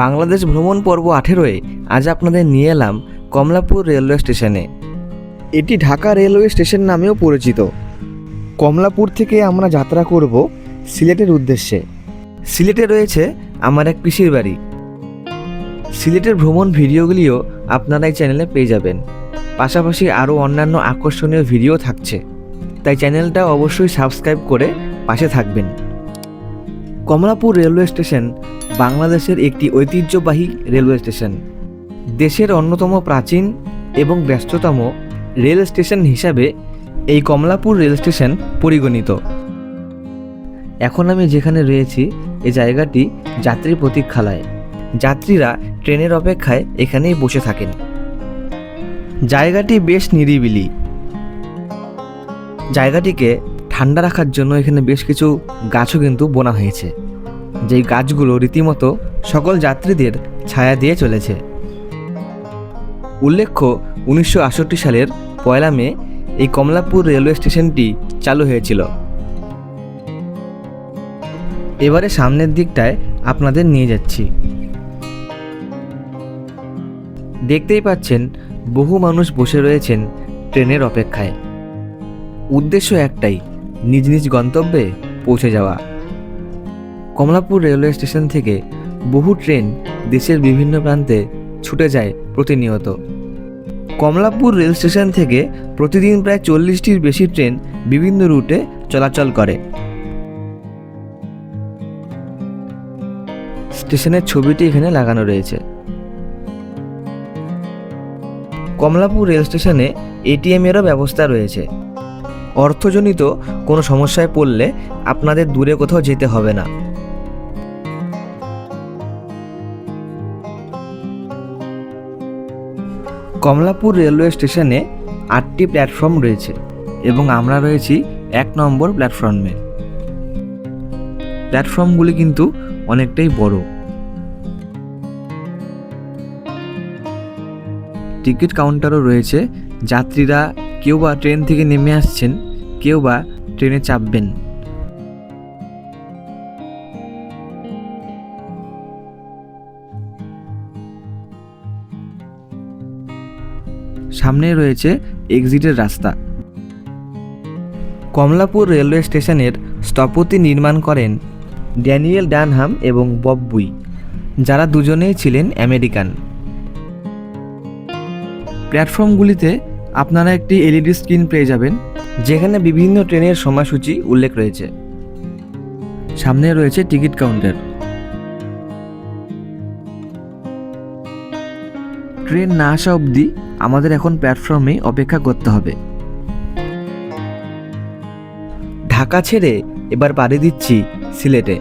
বাংলাদেশ ভ্রমণ পর্ব আঠেরোয় আজ আপনাদের নিয়ে এলাম কমলাপুর রেলওয়ে স্টেশনে। এটি ঢাকা রেলওয়ে স্টেশন নামেও পরিচিত। কমলাপুর থেকে আমরা যাত্রা করব সিলেটের উদ্দেশ্যে। সিলেটে রয়েছে আমার এক পিসির বাড়ি। সিলেটের ভ্রমণ ভিডিওগুলিও আপনারা এই চ্যানেলে পেয়ে যাবেন। পাশাপাশি আরও অন্যান্য আকর্ষণীয় ভিডিও থাকছে। তাই চ্যানেলটা অবশ্যই সাবস্ক্রাইব করে পাশে থাকবেন। কমলাপুর রেলওয়ে স্টেশন বাংলাদেশের একটি ঐতিহ্যবাহী রেলওয়ে স্টেশন। দেশের অন্যতম প্রাচীন এবং ব্যস্ততম রেল স্টেশন হিসাবে এই কমলাপুর রেল স্টেশন পরিগণিত। এখন আমি যেখানে রয়েছি এই জায়গাটি যাত্রী প্রতীক্ষালয়। যাত্রীরা ট্রেনের অপেক্ষায় এখানেই বসে থাকেন। জায়গাটি বেশ নিরিবিলি। জায়গাটিকে ঠান্ডা রাখার জন্য এখানে বেশ কিছু গাছও কিন্তু বোনা হয়েছে। যেই গাছগুলো রীতিমতো সকল যাত্রীদের ছায়া দিয়ে চলেছে। উল্লেখ্য, উনিশশো আটষট্টি সালের পয়লা মে এই কমলাপুর রেলওয়ে স্টেশনটি চালু হয়েছিল। এবারে সামনের দিকটায় আপনাদের নিয়ে যাচ্ছি। দেখতেই পাচ্ছেন, বহু মানুষ বসে রয়েছেন ট্রেনের অপেক্ষায়। উদ্দেশ্য একটাই, নিজ নিজ গন্তব্যে পৌঁছে যাওয়া। কমলাপুর রেলওয়ে স্টেশন থেকে বহু ট্রেন দেশের বিভিন্ন প্রান্তে ছুটে যায় প্রতিনিয়ত। কমলাপুর রেল স্টেশন থেকে প্রতিদিন প্রায় চল্লিশটির বেশি ট্রেন বিভিন্ন রুটে চলাচল করে। স্টেশনের ছবিটি এখানে লাগানো রয়েছে। কমলাপুর রেল স্টেশনে এটিএম এরও ব্যবস্থা রয়েছে। অর্থজনিত কোনো সমস্যায় পড়লে আপনাদের দূরে কোথাও যেতে হবে না। কমলাপুর রেলওয়ে স্টেশনে আটটি প্ল্যাটফর্ম রয়েছে এবং আমরা রয়েছি এক নম্বর প্ল্যাটফর্মে। প্ল্যাটফর্মগুলি কিন্তু অনেকটাই বড়। টিকিট কাউন্টারও রয়েছে। যাত্রীরা কেউ বা ট্রেন থেকে নেমে আসছেন, কেউ বা ট্রেনে চাপবেন। সামনে রয়েছে এক্সিটের রাস্তা। কমলাপুর রেলওয়ে স্টেশনের স্থপতি নির্মাণ করেন ড্যানিয়েল ডানহাম এবং বব্বুই যারা দুজনেই ছিলেন আমেরিকান। প্ল্যাটফর্মগুলিতে আপনারা একটি এলইডি স্ক্রিন পেয়ে যাবেন, যেখানে বিভিন্ন ট্রেনের সময়সূচি উল্লেখ রয়েছে। সামনে রয়েছে টিকিট কাউন্টার। ট্রেন না আসা অবধি আমাদের এখন প্ল্যাটফর্মে অপেক্ষা করতে হবে। ঢাকা ছেড়ে এবার পাড়ি দিচ্ছি সিলেটে।